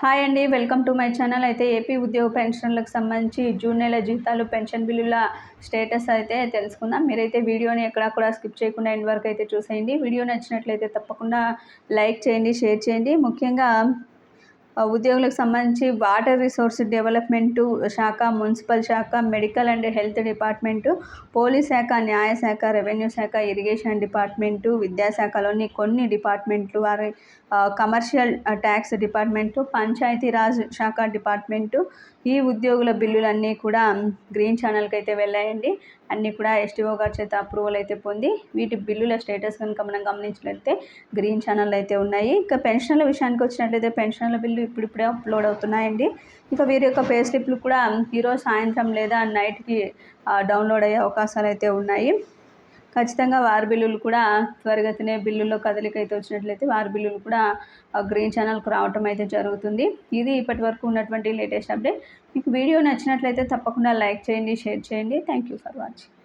Hi అండి welcome to my channel. అయితే AP ఉద్యోగ పెన్షన్లకు సంబంధించి జూన్ నెల జీతాలు పెన్షన్ బిల్లుల స్టేటస్ అయితే తెలుసుకుందాం. మీరైతే వీడియోని ఎక్కడా కూడా స్కిప్ చేయకుండా ఎండ్ వరకు అయితే చూసేయండి. వీడియో నచ్చినట్లయితే తప్పకుండా లైక్ చేయండి షేర్ చేయండి. ముఖ్యంగా ఉద్యోగులకు సంబంధించి వాటర్ రిసోర్స్ డెవలప్మెంటు శాఖ మున్సిపల్ శాఖ medical and health department police శాఖ న్యాయశాఖ రెవెన్యూ శాఖ ఇరిగేషన్ డిపార్ట్మెంటు విద్యాశాఖలోని కొన్ని డిపార్ట్మెంట్లు వారి కమర్షియల్ ట్యాక్స్ డిపార్ట్మెంటు పంచాయతీరాజ్ శాఖ డిపార్ట్మెంటు ఈ ఉద్యోగుల బిల్లులన్నీ కూడా గ్రీన్ ఛానల్కి అయితే వెళ్ళాయండి. అన్నీ కూడా ఎస్టీఓ గారి చేత అప్రూవల్ అయితే పొంది వీటి బిల్లుల స్టేటస్ కనుక మనం గమనించినట్లయితే గ్రీన్ ఛానల్ అయితే ఉన్నాయి. ఇక పెన్షన్ల విషయానికి వచ్చినట్లయితే పెన్షన్ల బిల్లు ఇప్పుడిప్పుడే అప్లోడ్ అవుతున్నాయండి. ఇంకా వీరి యొక్క పే స్లిప్లు కూడా ఈరోజు సాయంత్రం లేదా నైట్కి డౌన్లోడ్ అయ్యే అవకాశాలు అయితే ఉన్నాయి. ఖచ్చితంగా వారి బిల్లులు కూడా త్వరగతినే బిల్లుల్లో కదలిక అయితే వచ్చినట్లయితే వారి బిల్లులు కూడా గ్రీన్ ఛానల్కు రావటం అయితే జరుగుతుంది. ఇది ఇప్పటి వరకు ఉన్నటువంటి లేటెస్ట్ అప్డేట్ మీకు వీడియో నచ్చినట్లయితే తప్పకుండా లైక్ చేయండి షేర్ చేయండి. Thank you for watching